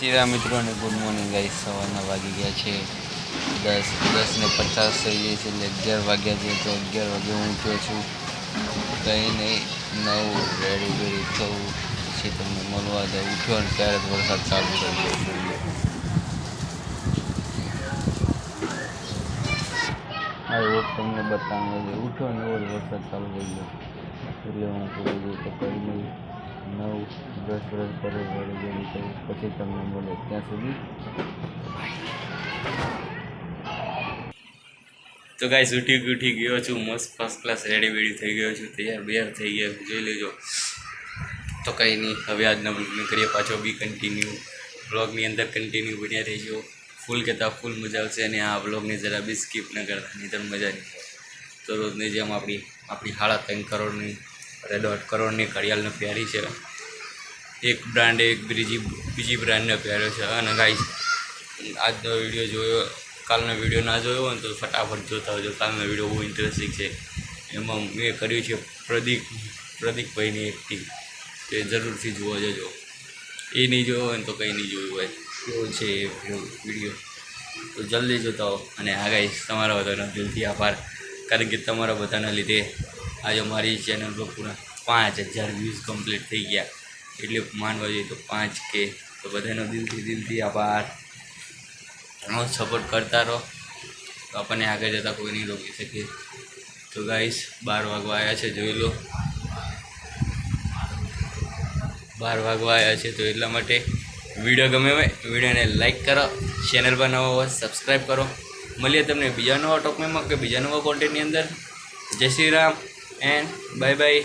શ્રીરામ મિત્રો અને good morning ગાઈ સવારના વાગી ગયા છે. દસ દસ ને પચાસ થઈ ગઈ છે એટલે અગિયાર વાગ્યા છે, તો અગિયાર વાગે હું ઉઠ્યો છું. કંઈ નહીં, નવું રેડી બેડી થવું પછી તમને મળવા દે. ઉઠ્યો અને ત્યારે જ વરસાદ ચાલુ થઈ ગયો આ રોજ તમને બતાવવાનો છે ઉઠ્યો ને એવો વરસાદ ચાલુ થઈ ગયો એટલે હું કહું તો કંઈ નહીં. દસ બ્રશ કરે વળી જેવી થયું પછી તમને મળે ત્યાં સુધી. તો ગાઈસ ઉઠી ઉઠી ગયો છું. મસ્ત ફર્સ્ટ ક્લાસ રેડી બેડી થઈ ગયો છું. તૈયાર બિયાર થઈ ગયા. જોઈ લેજો. તો કંઈ નહીં, હવે આજના બ્લોગને કરીએ પાછો. બી કન્ટિન્યુ બ્લોગની અંદર કન્ટિન્યુ બન્યા રહેજો. ફૂલ કહેતા ફૂલ મજા આવશે અને આ બ્લોગને જરા બી સ્કીપ ન કરતા નહીં તો મજા નહીં તો રોજની જેમ આપણી આપણી સાડા ત્રણ કરોડની અરે દોઢ કરોડની ઘડિયાળને પ્યારી છે. એક બ્રાન્ડે એક બીજી બીજી બ્રાન્ડને પહેર્યો છે. અને ગાઈસ આજનો વીડિયો જોયો, કાલનો વીડિયો ના જોયો હોય તો ફટાફટ જોતા હોજો કાલનો વીડિયો બહુ ઇન્ટરેસ્ટિંગ છે. એમાં મેં કર્યું છે પ્રદીપ, પ્રદીપભાઈની એક્ટિંગ તે જરૂરથી જોવા જજો. એ નહીં જોયો હોય તો કંઈ નહીં જોયું હોય. કેવો છે એ વીડિયો તો જલ્દી જોતા હો અને આ ગાઈશ તમારા બધાનો દિલથી આભાર. કારણ કે તમારા બધાના લીધે આજે મારી ચેનલ પર પૂરા પાંચ હજાર વ્યૂઝ કમ્પ્લીટ થઈ ગયા. એટલે માનવા જોઈએ તો પાંચ કે. તો બધાનો દિલથી દિલથી આભાર. ઘણો સપોર્ટ કરતા રહો. તો આપણને આગળ જતાં કોઈ નહીં રોકી શકે તો ગાઈસ બાર વાગવા આવ્યા છે, જોઈ લો. બાર વાગવા આવ્યા છે, તો એટલા માટે વીડિયો ગમે હોય વિડીયોને લાઇક કરો. ચેનલ પર નવો હોય સબસ્ક્રાઈબ કરો. મળીએ તમને બીજા નવા ટોકમેમાં કે બીજા નવા કોન્ટેન્ટની અંદર. જય Shri Ram and bye bye